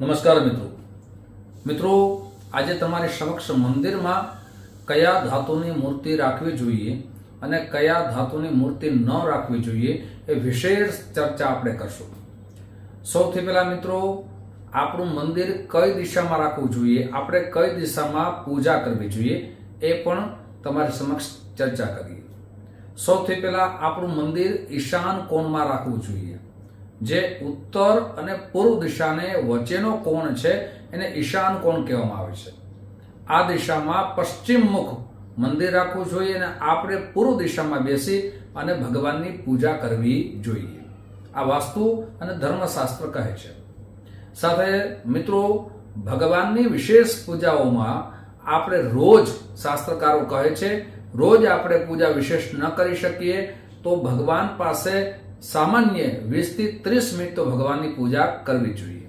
નમસ્કાર મિત્રો. મિત્રો, આજે તમારી સમક્ષ મંદિરમાં કયા ધાતુની મૂર્તિ રાખવી જોઈએ અને કયા ધાતુની મૂર્તિ ન રાખવી જોઈએ એ વિશેષ ચર્ચા આપણે કરશું. સૌથી પહેલા મિત્રો, આપણું મંદિર કઈ દિશામાં રાખવું જોઈએ, આપણે કઈ દિશામાં પૂજા કરવી જોઈએ એ પણ તમારી સમક્ષ ચર્ચા કરીએ. સૌથી પહેલા આપણું મંદિર ઈશાન કોણમાં રાખવું જોઈએ. જે ઉત્તર અને પૂર્વ દિશાને વચ્ચેનો કોણ છે એને ઈશાન કોણ કહેવામાં આવે છે. આ દિશામાં પશ્ચિમ મુખ મંદિર રાખવું જોઈએ અને આપણે પૂર્વ દિશામાં બેસી અને ભગવાનની પૂજા કરવી જોઈએ. આ વાસ્તુ અને ધર્મશાસ્ત્ર કહે છે. સાથે મિત્રો, ભગવાનની વિશેષ પૂજાઓમાં આપણે રોજ શાસ્ત્રકારો કહે છે, રોજ આપણે પૂજા વિશેષ ન કરી શકીએ તો ભગવાન પાસે સામાન્ય વીસથી ત્રીસ મિનિટ તો ભગવાનની પૂજા કરવી જોઈએ.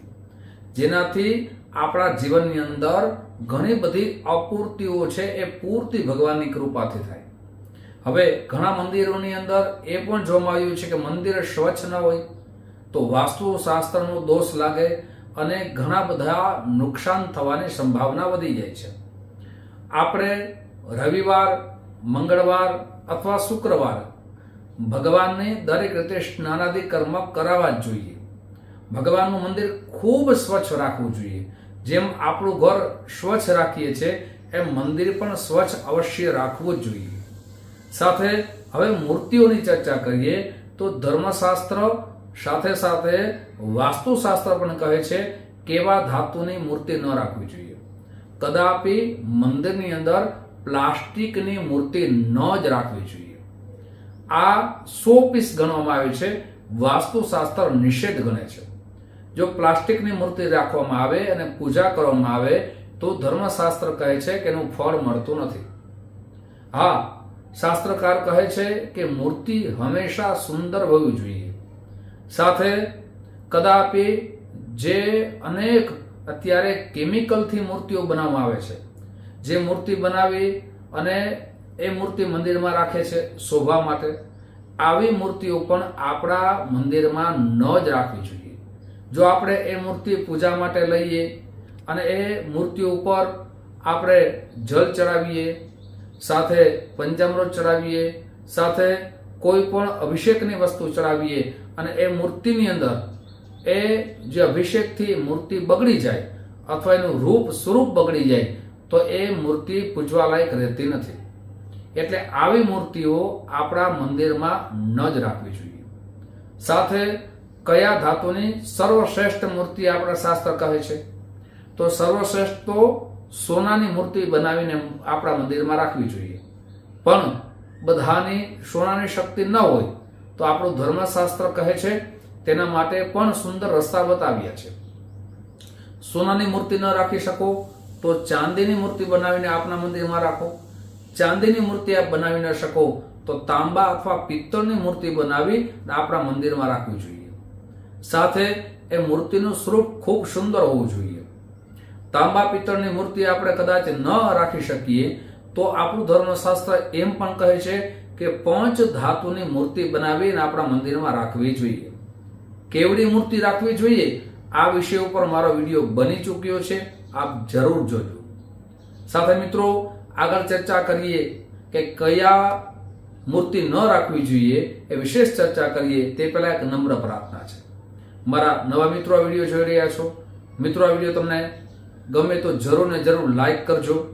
જેનાથી આપણા જીવનની અંદર ઘણી બધી અપૂર્તિઓ છે એ પૂર્તિ ભગવાનની કૃપાથી થાય. હવે ઘણા મંદિરોની અંદર એ પણ જોવામાં આવ્યું છે કે મંદિર સ્વચ્છ ન હોય તો વાસ્તુશાસ્ત્રનો દોષ લાગે અને ઘણા બધા નુકસાન થવાની સંભાવના વધી જાય છે. આપણે રવિવાર, મંગળવાર અથવા શુક્રવાર ભગવાનને દરેક રીતે સ્નાનાદિ કર્મ કરાવવા જ જોઈએ. ભગવાનનું મંદિર ખૂબ સ્વચ્છ રાખવું જોઈએ. જેમ આપણું ઘર સ્વચ્છ રાખીએ છીએ, એમ મંદિર પણ સ્વચ્છ અવશ્ય રાખવું જ જોઈએ. સાથે હવે મૂર્તિઓની ચર્ચા કરીએ, તો ધર્મશાસ્ત્ર સાથે સાથે વાસ્તુશાસ્ત્ર પણ કહે છે, કેવા ધાતુની મૂર્તિ ન રાખવી જોઈએ. કદાપી મંદિરની અંદર પ્લાસ્ટિકની મૂર્તિ ન જ રાખવી જોઈએ. આ સો પીસ ગણવામાં આવે છે. વાસ્તુશાસ્ત્ર નિષેધ ગણે છે. જો પ્લાસ્ટિકની મૂર્તિ રાખવામાં આવે અને પૂજા કરવામાં આવે, તો ધર્મશાસ્ત્ર કહે છે કે એનું ફળ મળતું નથી. હા, શાસ્ત્રકાર કહે છે કે મૂર્તિ હંમેશા સુંદર હોવી જોઈએ. સાથે, કદાપી જે અનેક અત્યારે કેમિકલથી મૂર્તિઓ બનાવવામાં આવે છે. જે મૂર્તિ બનાવી અને એ મૂર્તિ મંદિરમાં રાખે છે શોભા માટે. આવી મૂર્તિઓ પણ આપણા મંદિરમાં ન જ રાખવી જોઈએ. જો આપણે એ મૂર્તિ પૂજા માટે લઈએ અને એ મૂર્તિ ઉપર આપણે જલ ચડાવીએ, સાથે પંચામૃત ચડાવીએ, સાથે કોઈ પણ અભિષેકની વસ્તુ ચડાવીએ અને એ મૂર્તિની અંદર એ જે અભિષેકથી મૂર્તિ બગડી જાય અથવા એનું રૂપ સ્વરૂપ બગડી જાય, તો એ મૂર્તિ પૂજવા લાયક રહેતી નથી. એટલે આવી મૂર્તિઓ આપણા મંદિરમાં ન જ રાખવી જોઈએ. સાથે કયા ધાતુની સર્વશ્રેષ્ઠ મૂર્તિ આપણા શાસ્ત્ર કહે છે? તો સર્વશ્રેષ્ઠ તો સોનાની મૂર્તિ બનાવીને આપણા મંદિરમાં રાખવી જોઈએ. પણ બધાની સોનાની શક્તિ ન હોય તો આપણું ધર્મશાસ્ત્ર કહે છે તેના માટે પણ સુંદર રસ્તા બતાવ્યા છે. સોનાની મૂર્તિ ન રાખી શકો તો ચાંદીની મૂર્તિ બનાવીને આપના મંદિરમાં રાખો. ચાંદીની મૂર્તિ આપ બનાવી ન શકો, તો તાંબા અથવા પિત્તળની મૂર્તિ બનાવી આપણા મંદિરમાં રાખવી જોઈએ. સાથે એ મૂર્તિનું સ્વરૂપ ખૂબ સુંદર હોવું જોઈએ. તાંબા પિત્તળની મૂર્તિ આપણે કદાચ ન રાખી શકીએ, તો આપણું ધર્મશાસ્ત્ર એમ પણ કહે છે કે પંચ ધાતુની મૂર્તિ બનાવીને આપણા મંદિરમાં રાખવી જોઈએ. કેવડી મૂર્તિ રાખવી જોઈએ? આ વિષય ઉપર મારો વીડિયો બની ચૂક્યો છે. આપ જરૂર જોજો. સાથે મિત્રો આગળ ચર્ચા કરીએ કે કયા મૂર્તિ ન રાખવી જોઈએ એ વિશેષ ચર્ચા કરીએ, તે પહેલા એક નમ્ર પ્રાર્થના છે. મારા નવા મિત્રો વીડિયો જોઈ રહ્યા છો. મિત્રો, આ વીડિયો તમને ગમે તો જરૂર ને જરૂર લાઈક કરજો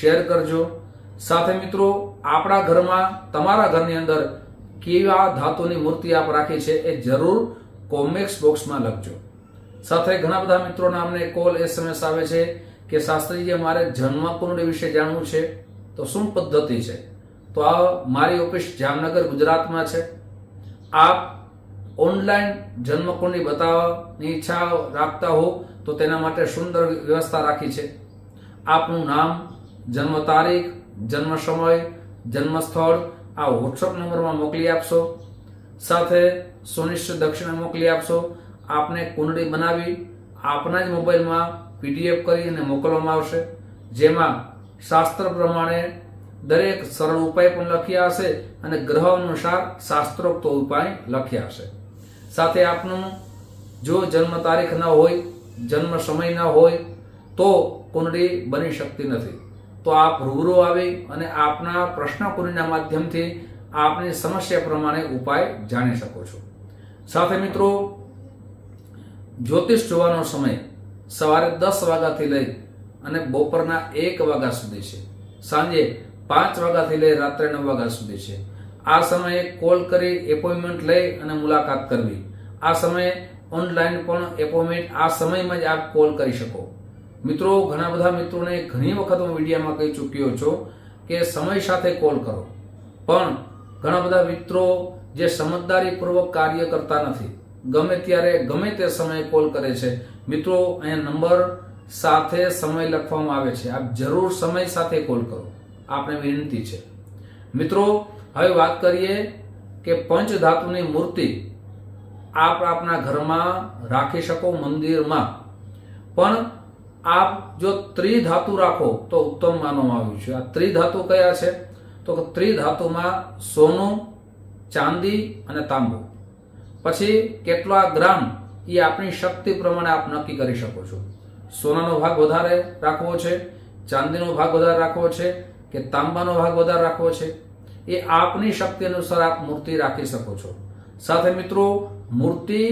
શેર કરજો. સાથે મિત્રો, આપણા ઘરમાં, તમારા ઘરની અંદર કેવા ધાતુની મૂર્તિ આપ રાખી છે એ જરૂર કોમેક્સ બોક્સમાં લખજો. સાથે ઘણા બધા મિત્રોના અમને કોલ એસએમએસ આવે છે. કે શાસ્ત્રીજી મારે જન્મ કુંડળી વિશે જાણવું છે, તો શું પદ્ધતિ છે? તો આ મારી ઓફિસ જામનગર, ગુજરાતમાં છે. આપ ઓનલાઈન જન્મકુંડળી બતાવવાની ઈચ્છા રાખતા હો, તો તેના માટે સુંદર વ્યવસ્થા રાખી છે. આપનું નામ, જન્મ તારીખ, જન્મ સમય જન્મ સ્થળ આ વોટ્સઅપ નંબરમાં મોકલી આપશો. સાથે સુનિશ્ચિત દક્ષિણા મોકલી આપશો. આપને કુંડળી બનાવી આપના જ મોબાઈલમાં પીડીએફ કરી અને મોકલવામાં આવશે. જેમાં શાસ્ત્ર પ્રમાણે દરેક સરળ ઉપાય પણ લખ્યા હશે અને ગ્રહ અનુસાર શાસ્ત્રોક્ત ઉપાય લખ્યા હશે. સાથે આપનું જો જન્મ તારીખ ન હોય, જન્મ સમય ન હોય, તો કુંડળી બની શકતી નથી. તો આપ રૂબરૂ આવી અને આપના પ્રશ્ન કુંડળીના માધ્યમથી આપની સમસ્યા પ્રમાણે ઉપાય જાણી શકો છો. સાથે મિત્રો, જ્યોતિષ જોવાનો સમય સવારે દસ વાગ્યાથી લઈ અને બપોરના એક વાગ્યા સુધી છે. સાંજે પાંચ વાગ્યાથી લઈ રાત્રે નવ વાગ્યા સુધી છે. આ સમયે કોલ કરી એપોઇન્ટમેન્ટ લઈ અને મુલાકાત કરવી. આ સમયે ઓનલાઈન પણ એપોઇન્ટમેન્ટ આ સમયમાં જ આપ કોલ કરી શકો. મિત્રો, ઘણા બધા મિત્રોને ઘણી વખત હું વિડીયામાં કહી ચૂક્યો છું કે સમય સાથે કોલ કરો. પણ ઘણા બધા મિત્રો જે સમજદારીપૂર્વક કાર્ય કરતા નથી ગમે ત્યારે ગમે તે સમયે કોલ કરે છે. મિત્રો, અહીંયા નંબર સાથે સમય લખવામાં આવે છે. આપ જરૂર સમય સાથે કોલ કરો. આપણે વિનંતી છે. મિત્રો, હવે વાત કરીએ કે પંચ ધાતુની મૂર્તિ આપ આપના ઘરમાં રાખી શકો મંદિરમાં. પણ આપ જો ત્રિધાતુ રાખો, તો ઉત્તમ માનવામાં આવ્યું છે. આ ત્રિધાતુ કયા છે? તો ત્રિધાતુમાં સોનું, ચાંદી અને તાંબુ. પછી કેટલા ગ્રામ એ આપણી શક્તિ પ્રમાણે આપ નક્કી કરી શકો છો. સોનાનો ભાગ વધારે રાખવો છે, ચાંદીનો ભાગ વધારે રાખવો છે કે તાંબાનો ભાગ વધારે રાખવો છે? એ આપની શક્તિ અનુસાર આપ મૂર્તિ રાખી શકો છો. સાથે મિત્રો, મૂર્તિ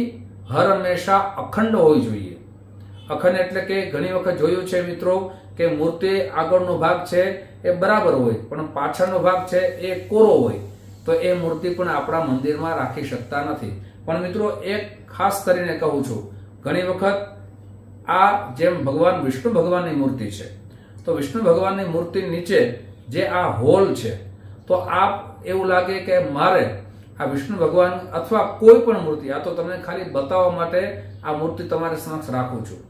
હર હંમેશા અખંડ હોવી જોઈએ. અખંડ એટલે કે ઘણી વખત જોયું છે મિત્રો કે મૂર્તિ આગળનો ભાગ છે એ બરાબર હોય, પણ પાછળનો ભાગ છે એ કોરો હોય, તો એ મૂર્તિ પણ આપણા મંદિરમાં રાખી શકતા નથી. પણ મિત્રો, એક ખાસ કરીને કહું છું, ઘણી વખત આ જેમ ભગવાન વિષ્ણુ ભગવાનની મૂર્તિ છે, તો વિષ્ણુ ભગવાનની મૂર્તિ નીચે જે આ હોલ છે, તો આપ એવું લાગે કે મારે આ વિષ્ણુ ભગવાન અથવા કોઈ પણ મૂર્તિ, આ તો તમને ખાલી બતાવવા માટે આ મૂર્તિ તમારી સમક્ષ રાખું છું,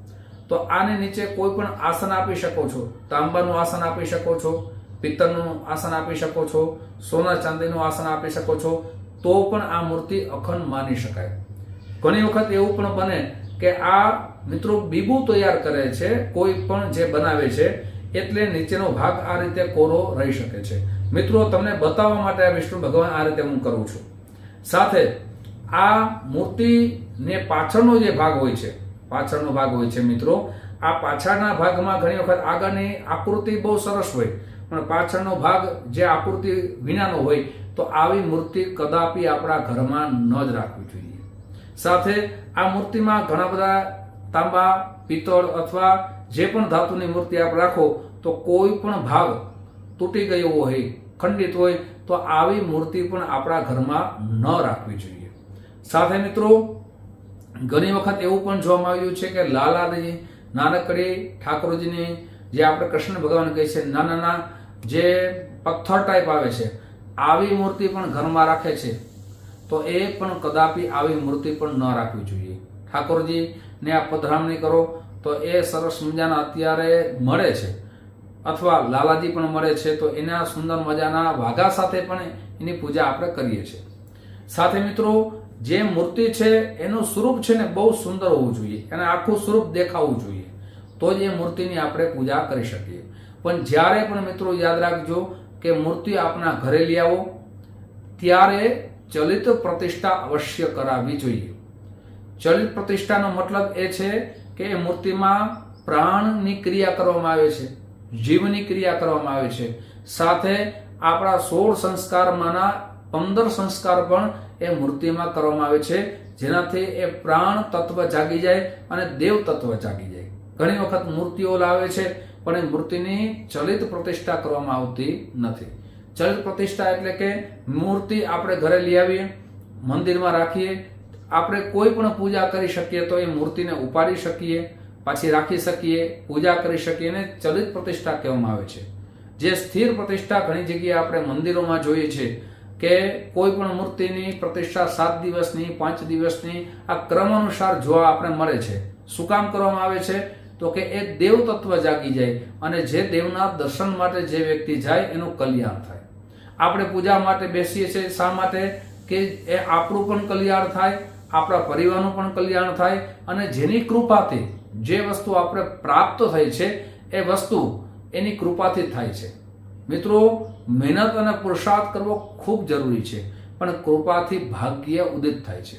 તો આની નીચે કોઈ પણ આસન આપી શકો છો, તાંબાનું આસન આપી શકો છો, પિત્તળનું આસન આપી શકો છો, સોના ચાંદીનું આસન આપી શકો છો તો પણ આ મૂર્તિ અખંડ માની શકાય. ઘણી વખત એવું પણ બને કે આ મિત્રો બીબુ તૈયાર કરે છે, કોઈ પણ જે બનાવે છે, એટલે નીચેનો ભાગ આ રીતે કોરો રહી શકે છે. મિત્રો, તમને બતાવવા માટે આ વિષ્ણુ ભગવાન આ રીતે હું કરું છું. સાથે, આ મૂર્તિને પાછળનો જે ભાગ હોય છે, પાછળનો ભાગ હોય છે મિત્રો, આ પાછળના ભાગમાં ઘણી વખત આગળની આકૃતિ બહુ સરસ હોય, પણ પાછળનો ભાગ જે આકૃતિ વિનાનો હોય તો આવી મૂર્તિ કદાપી આપણા ઘરમાં ન જ રાખવી જોઈએ. સાથે આ મૂર્તિમાં ઘણા બધા તાંબા, પિત્તળ અથવા જે પણ ધાતુની મૂર્તિ આપ રાખો, તો કોઈ પણ ભાગ તૂટી ગયો હોય, ખંડિત હોય, તો આવી મૂર્તિ પણ આપણા ઘરમાં ન રાખવી જોઈએ. સાથે મિત્રો, ઘણી વખત એવું પણ જોવામાં આવ્યું છે કે લાલાજી નાનકડી ઠાકોરજીની, જે આપણે કૃષ્ણ ભગવાન કહે છે નાના નાના જે પથ્થર ટાઈપ આવે છે આવી મૂર્તિ પણ ઘરમાં રાખે છે, તો એ પણ કદાપી આવી મૂર્તિ પણ ન રાખવી જોઈએ. ઠાકોરજીને આ પધરામણી કરો, તો એ સરસ મજાના અત્યારે મળે છે. અથવા લાલાજી પણ મળે છે, તો એના સુંદર મજાના વાઘા સાથે પણ એની પૂજા આપણે કરીએ છીએ. સાથે મિત્રો, જે મૂર્તિ છે, એનું સ્વરૂપ છે ને બહુ સુંદર હોવું જોઈએ. એને આખું સ્વરૂપ દેખાવું જોઈએ. તો જ એ મૂર્તિની આપણે પૂજા કરી શકીએ. પણ જ્યારે પણ મિત્રો યાદ રાખજો કે મૂર્તિ આપના ઘરે લઈ આવો. ત્યારે ચલિત પ્રતિષ્ઠા અવશ્ય કરાવવી જોઈએ. ચલિત પ્રતિષ્ઠાનો મતલબ એ છે કે મૂર્તિમાં પ્રાણની ક્રિયા કરવામાં આવે છે, જીવની ક્રિયા કરવામાં આવે છે. સાથે આપણા સોળ સંસ્કારમાંના પંદર સંસ્કાર પણ એ મૂર્તિમાં કરવામાં આવે છે, જેનાથી એ પ્રાણ તત્વ જાગી જાય અને દેવ તત્વ જાગી જાય. ઘણી વખત મૂર્તિઓ લાવે છે પણ એ મૂર્તિની ચલિત પ્રતિષ્ઠા કરવામાં આવતી નથી. ચલિત પ્રતિષ્ઠા એટલે કે મૂર્તિ આપણે ઘરે લઈ આવીએ, મંદિરમાં રાખીએ, આપણે કોઈ પણ પૂજા કરી શકીએ તો એ મૂર્તિને ઉપાડી શકીએ, પાછી રાખી શકીએ, પૂજા કરી શકીએ અને ચલિત પ્રતિષ્ઠા કહેવામાં આવે છે. જે સ્થિર પ્રતિષ્ઠા ઘણી જગ્યાએ આપણે મંદિરોમાં જોઈએ છે કે કોઈ પણ મૂર્તિની પ્રતિષ્ઠા સાત દિવસની, પાંચ દિવસની આ ક્રમ અનુસાર જોવા આપણે મળે છે. શું કામ કરવામાં આવે છે? તો કે એ દેવ તત્વ જાગી જાય અને જે દેવના દર્શન માટે જે વ્યક્તિ જાય એનું કલ્યાણ થાય. આપણે પૂજા માટે બેસીએ છીએ શા માટે? કે એ આપણું પણ કલ્યાણ થાય, આપણા પરિવારનું પણ કલ્યાણ થાય અને જેની કૃપાથી જે વસ્તુ આપણે પ્રાપ્ત થઈ છે, એ વસ્તુ એની કૃપાથી થાય છે. મિત્રો, મહેનત અને પુરુષાર્થ કરવો ખૂબ જરૂરી છે, પણ કૃપાથી ભાગ્ય ઉદિત થાય છે.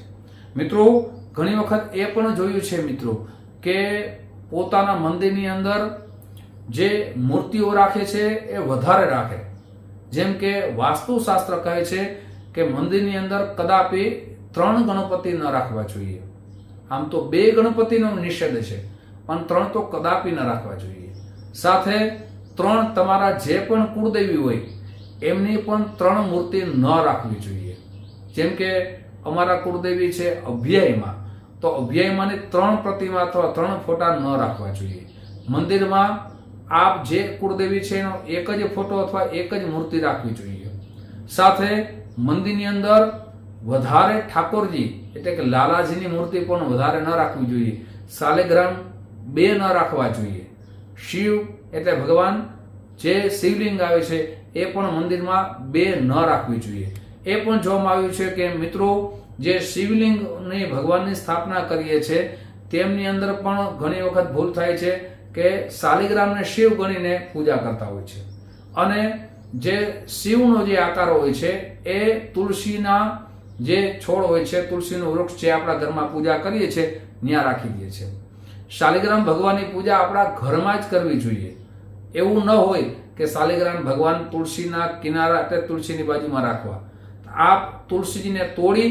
મિત્રો, ઘણી વખત એ પણ જોયું છે મિત્રો, કે પોતાના મંદિરની અંદર જે મૂર્તિઓ રાખે છે એ વધારે રાખે. જેમ કે વાસ્તુશાસ્ત્ર કહે છે કે મંદિરની અંદર કદાપી ત્રણ ગણપતિ ન રાખવા જોઈએ. આમ તો બે ગણપતિનો નિષેધ છે, પણ ત્રણ તો કદાપી ન રાખવા જોઈએ. સાથે ત્રણ તમારા જે પણ કુળદેવી હોય, એમની પણ ત્રણ મૂર્તિ ન રાખવી જોઈએ. જેમ કે અમારા કુળદેવી છે અભ્યાયમાં. તો અભ્યાયમાંની ત્રણ પ્રતિમા અથવા ત્રણ ફોટા ન રાખવા જોઈએ. મંદિરમાં આપ જે કુળદેવી છે એનો એક જ ફોટો અથવા એક જ મૂર્તિ રાખવી જોઈએ. સાથે મંદિરની અંદર વધારે ઠાકોરજી એટલે કે લાલાજીની મૂર્તિ પણ વધારે ન રાખવી જોઈએ. શાલિગ્રામ બે ન રાખવા જોઈએ. શિવ એટલે ભગવાન જે શિવલિંગ આવે છે એ પણ મંદિરમાં બે ન રાખવી જોઈએ. એ પણ જોવામાં આવ્યું છે કે મિત્રો જે શિવલિંગની ભગવાનની સ્થાપના કરીએ છીએ તેમની અંદર પણ ઘણી વખત ભૂલ થાય છે કે શાલિગ્રામને શિવ ગણીને પૂજા કરતા હોય છે. અને જે શિવનો જે આકાર હોય છે, એ તુલસીના જે છોડ હોય છે, તુલસીનું વૃક્ષ જે આપણા ઘરમાં પૂજા કરીએ છીએ ત્યાં રાખી દઈએ છીએ શાલિગ્રામ ભગવાનની પૂજા આપણા ઘરમાં જ કરવી જોઈએ. એવું ન હોય કે શાલિગ્રામ ભગવાન તુલસીના કિનારા એટલે તુલસીની બાજુમાં રાખવા. આપ તુલસીજીને તોડી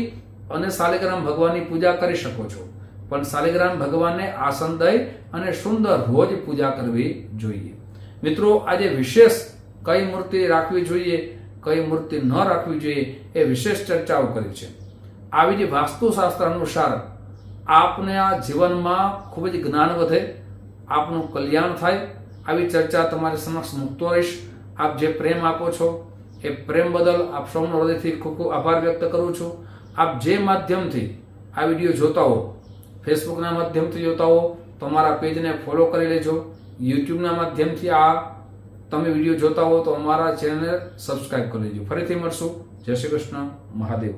અને શાલિગ્રામ ભગવાનની પૂજા કરી શકો છો. પણ શાલિગ્રામ ભગવાનને આસન દઈ અને સુંદર રોજ પૂજા કરવી જોઈએ. મિત્રો, આજે વિશેષ કઈ મૂર્તિ રાખવી જોઈએ, કઈ મૂર્તિ ન રાખવી જોઈએ એ વિશેષ ચર્ચાઓ કરી છે. આવી જ વાસ્તુશાસ્ત્ર અનુસાર આપને આ જીવનમાં ખૂબ જ જ્ઞાન વધે, આપનું કલ્યાણ થાય. આવી ચર્ચા તમારી સમક્ષ મૂકતો રહીશ. આપ જે પ્રેમ આપો છો, એ પ્રેમ બદલ આપ સૌનો હૃદયથી ખૂબ ખૂબ આભાર વ્યક્ત કરું છું. આપ જે માધ્યમથી આ વીડિયો જોતા હો, ફેસબુકના માધ્યમથી જોતા હો તો અમારા પેજને ફોલો કરી લેજો. યુટ્યુબના માધ્યમથી આ તમે વીડિયો જોતા હો, તો અમારા ચેનલને સબસ્ક્રાઈબ કરી લેજો. ફરીથી મળશું. જય શ્રી કૃષ્ણ. મહાદેવ.